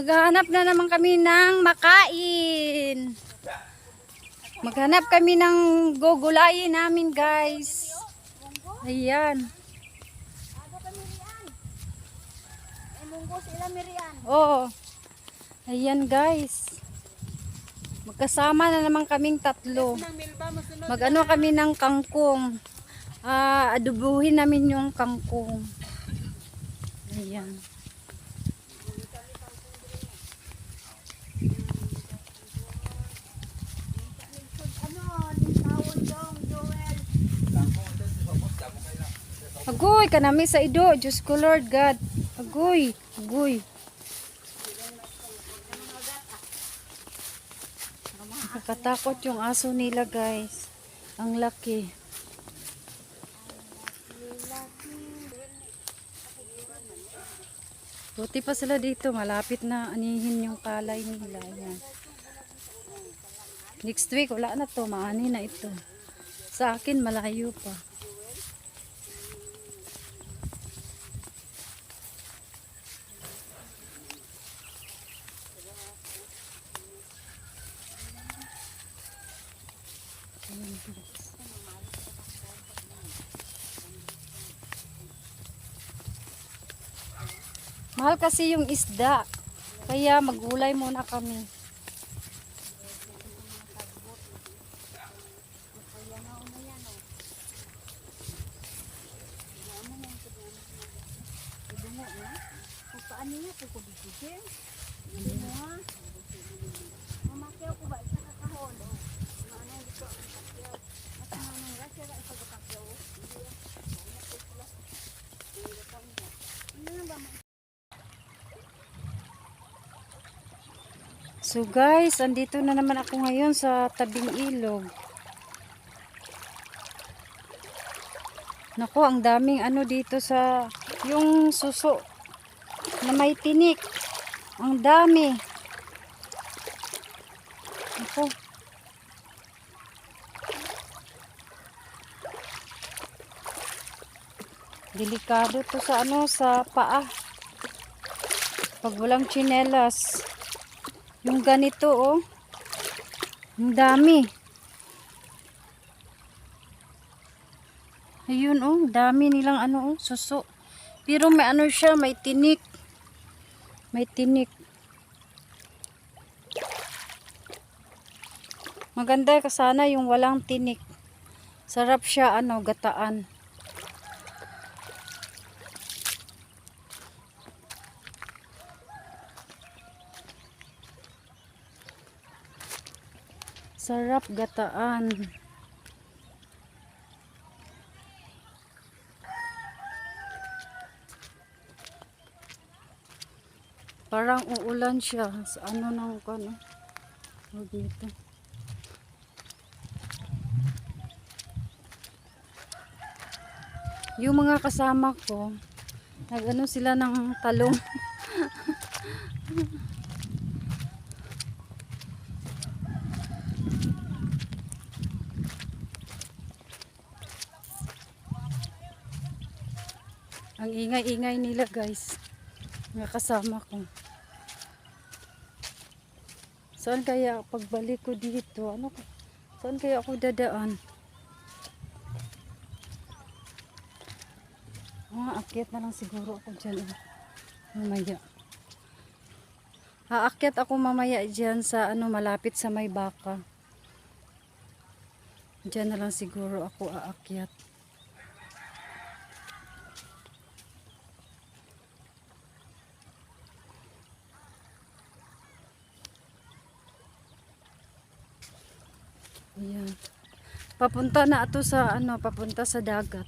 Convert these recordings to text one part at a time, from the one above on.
Maghanap na naman kami ng makain. Maghanap kami ng gugulayin namin guys. Ayan. Oh. Ayan guys. Magkasama na naman kaming tatlo. Magano kami ng kangkong. Ah, adubuhin namin yung kangkong. Ayan. Agoy, kanami sa ido. Diyos ko Lord God. Agoy, agoy. Nakakatakot yung aso nila guys. Ang laki. Buti pa sila dito. Malapit na anihin yung kalay nila. Yan. Next week, wala na to. Maani na ito. Sa akin, malayo pa. Mahal kasi yung isda. Kaya magulay muna kami. Paano niya, kung kubisigin. Hindi mo ha. Mamakyaw ko ba isa kakahon? O, Ano dito ang kakyaw? At manong rasya ra isa kakyaw. Hindi ah. Ano ko sila? Hindi ka niya. Ano na ba man? So guys, andito na naman ako ngayon sa tabing ilog. Nako, ang daming ano dito sa yung suso na may tinik. Ang dami. Nako. Delikado to sa ano sa paa. Pag walang tsinelas. Yung ganito oh. Ang dami. Ayun oh, dami nilang ano oh, suso. Pero may ano siya, may tinik. May tinik. Maganda ka sana yung walang tinik. Sarap siya ano, gataan. Sarap gataan. Parang uulan siya sa ano nang ano. Huwag dito. Yung mga kasama ko, nag-ano sila ng talong. Ang ingay-ingay nila guys. Mga kasama ko. Saan kaya pagbalik ko dito? Ano ka- Saan kaya ako dadaan? Mga akyat na lang siguro ako dyan. eh. Mamaya. Aakyat ako mamaya dyan sa ano malapit sa may baka. Dyan na lang siguro ako aakyat. Ayan. Papunta na ato sa ano, papunta sa dagat.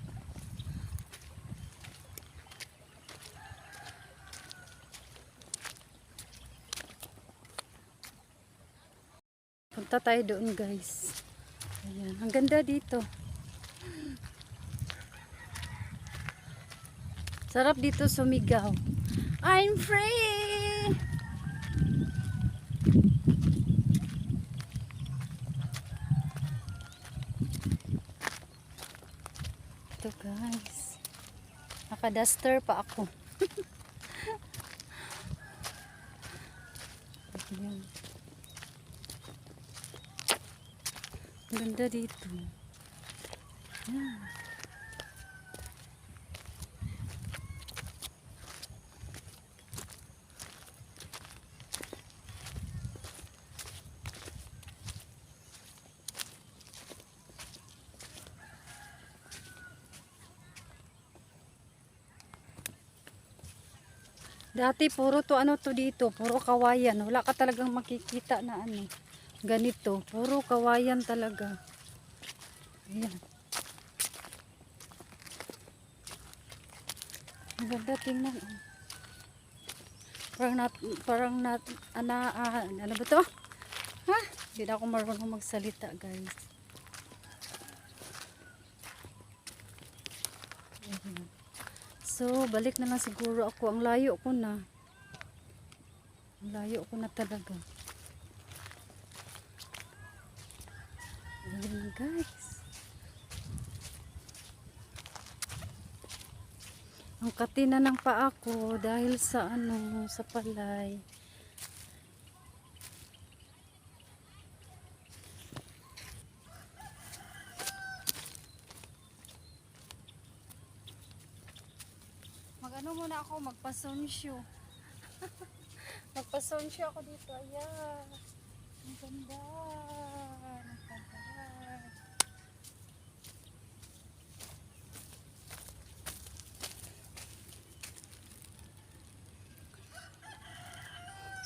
Punta tayo doon, guys. Ayan, ang ganda dito. Sarap dito sumigaw. I'm free! Naka-duster pa ako. Ganda dito. Ayan. Dati puro to ano to dito, puro kawayan. Wala ka talagang makikita na ano. Ganito, puro kawayan talaga. Ayan. Ang ganda tingnan. Parang nat, parang nat, ana, ah, ano ba to? Ha? Hindi na ako marunong magsalita guys. Ayan. So, balik na lang siguro ako. Ang layo ko na. Ang layo ko na talaga. Ayan guys. Ang katina ng paa ko dahil sa ano, sa palay. Mag-ano muna ako, magpa-sonsyo. magpa-sonsyo ako dito. Ayan. Ang ganda. Ang ganda.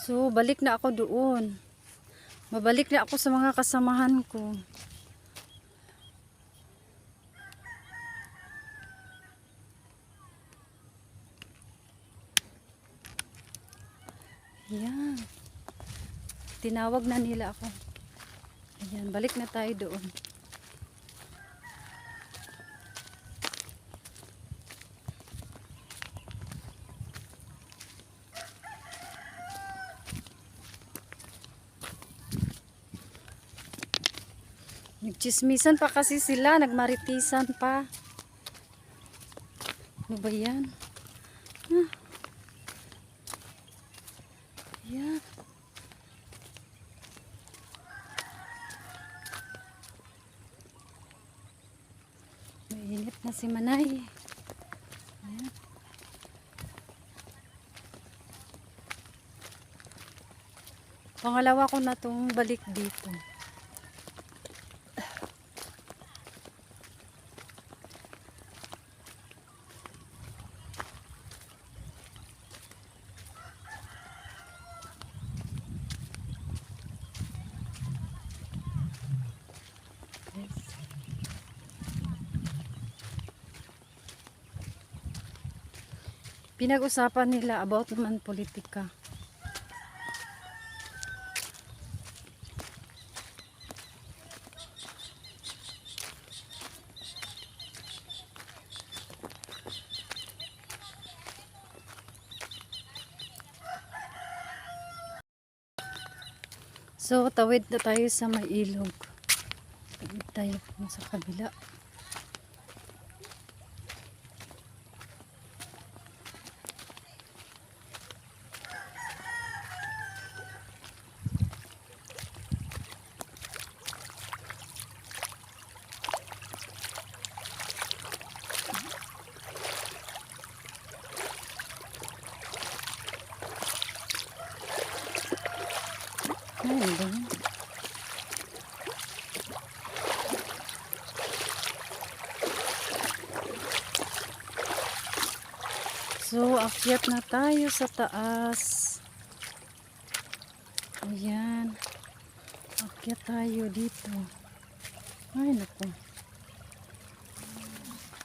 So, balik na ako doon. Mabalik na ako sa mga kasamahan ko. Ayan. Tinawag na nila ako. Ayan, balik na tayo doon. Nagchismisan pa kasi sila, nagmaritisan pa. Ano ba yan? Ah. Yan. Mainit na si Manay. Ayan. Pangalawa ko na tong balik dito. Pinag-usapan nila about naman politika. So, tawid na tayo sa may ilog. Tawid tayo sa kabila. Ay, ang dami. So, akyat na tayo sa taas. Ayan. Akyat tayo dito. Ay, naku.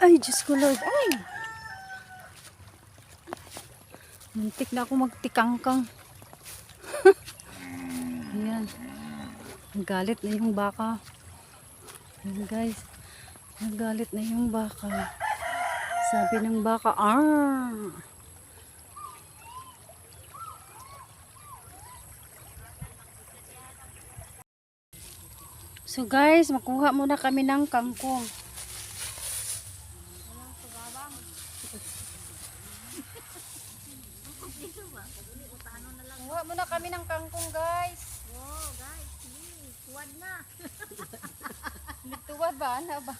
Ay, Diyos ko Lord. Ay! Muntik na ako magtikangkang. Ayan. Nagalit na yung baka. Ayan guys. Nagalit na yung baka. Sabi ng baka, ah! So guys, makuha muna kami ng kangkong. Kuha muna kami ng kangkong guys. Oh, guys. Tuwad na. Nagtuwad ba? Ano ba?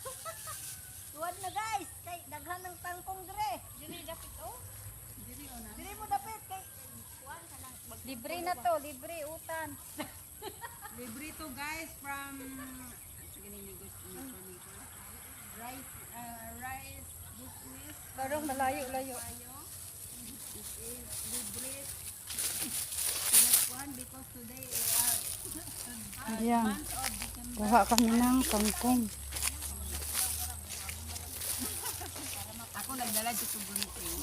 Tuwad na, guys. Kay daghan ng tangkong dire. Dili dapit oh. Dili mo dapit kay tuwad ka lang. Mag- Libre na to, libre utan. Libre to guys from. Rice uh, rice business Parang malayo-layo. This is libre. Pinagkuhan because today uh, Ayan. Kuha kami ng kangkong. Ako nagdala dito gunting.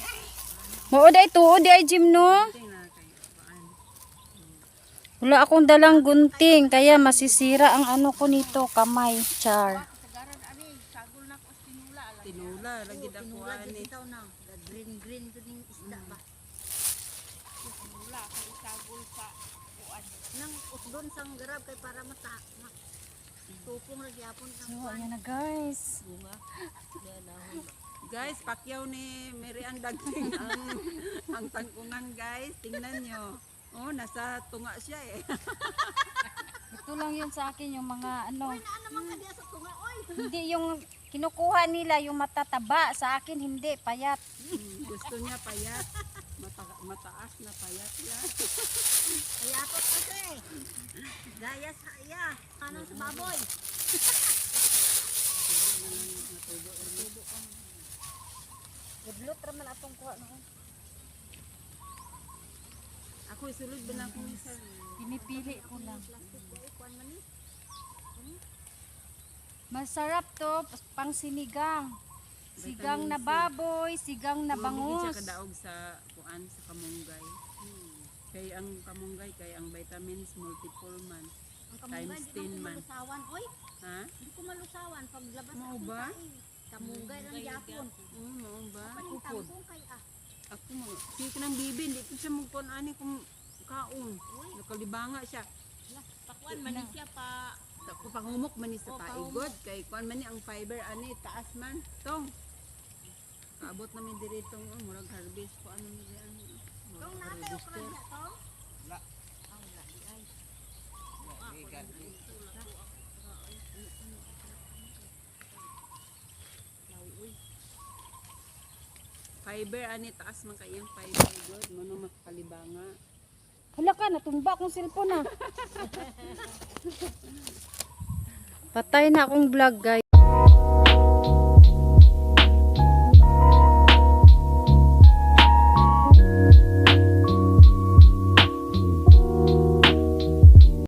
Mao day tuod ay Jim no. Gunting na kayo. Paan. Wala akong dalang gunting kaya masisira ang ano ko nito, kamay, char. Na tinula. lagi dakuan di ni. na. Green green kuning isda ba. Tinula kay sagol sa kuan. Nang usdon sang garab kay para mata. ma- Tukong ra gyapon ang So, ayan na guys. Guys, pakyaw ni Mary ang dagting ang ang tangkungan guys. Tingnan nyo. Oh, nasa tunga siya eh. Ito lang yun sa akin yung mga ano. Ano naman ka diya sa tunga oy. Hindi yung kinukuha nila yung matataba. Sa akin hindi, payat. Hmm, gusto niya payat. Mata mataas na payat yan. Kaya po kasi. Gaya sa iya. Kanang sa baboy. Budlot raman atong kuha noon. Ako isulod ba ako ni sir? Pinipili ko lang. Kuan man ni. Masarap to, pang sinigang. Sigang na baboy, sigang na Hindi bangus. siya kadaog sa kuan sa kamunggay. Kay ang kamunggay kay ang vitamins multiple man. Ang kamunggay Times di 10 ko man. malusawan oy. Ha? Di ko malusawan pag labas Mao akong ba? Kamunggay lang gyapon. Oo, mao ba? Tangkong kay ah. Sige ka ng bibi, hindi ko siya magkuan ani kung kaon. Nakalibanga siya. Pakuan man siya pa. Ako pangumok man sa taigot kay kuan man ni ang fiber ani taas man. Tong. Kaabot namin diri tong oh, murag harvest ko ano ni ano. Kung natay o kran Fiber ani taas man kay yung fiber good mo no makalibanga. Hala ka, natumba akong cellphone na. Patay na akong vlog guys.